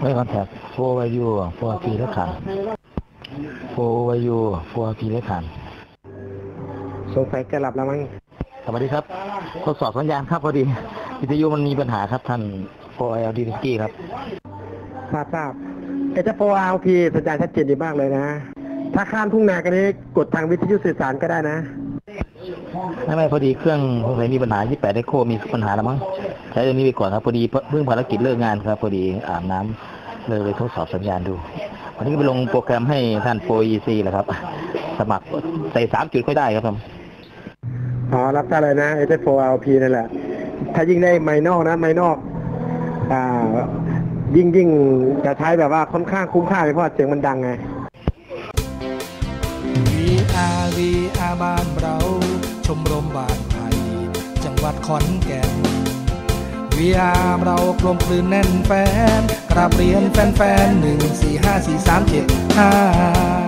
ไม่คอนแทคโฟวายูโฟพีและขันโฟวายูโฟพีและขันสงสัยจะหลับแล้วมั้งสวัสดีครับทดสอบสัญญาณครับพอดี วิทยุมันมีปัญหาครับท่านโฟเอลดีกี้ครับทราบทราบเอเจโปอาพีสัญญาณชัดเจนดีมากเลยนะ ถ้าข้ามทุ่งนากันนี้กดทางวิทยุสื่อสารก็ได้นะ ไม่ไม่พอดีเครื่องสงสัยมีปัญหาที่แปดไดโคมีปัญหาแล้วมั้ง ใช้ตัวนี้ไปก่อนครับพอดีเพิ่งภารกิจเลิกงานครับพอดีอาบน้ำเลยเลยทดสอบสัญญาณดู วันนี้ก็ไปลงโปรแกรมให้ท่านโปร EC แหละครับ สมัครใส่สามจุดค่อยได้ครับผมอ๋อรับได้เลยนะเอเจโปอาพีนั่นแหละ ถ้ายิ่งได้ไมนอกนะไมนอกอ่ายิ่งยิ่งจะใช้แบบว่าค่อนข้างคุ้มค่าเลยเพราะว่าเสียงมันดังไง VR VR บ้านเรา ชมรมบ้านไทย จังหวัดขอนแก่น VR เรากลมกลืนแน่นแฟนกราบเรียนแฟนแฟนหนึ่งสี่ห้าสี่สามเจ็ดห้า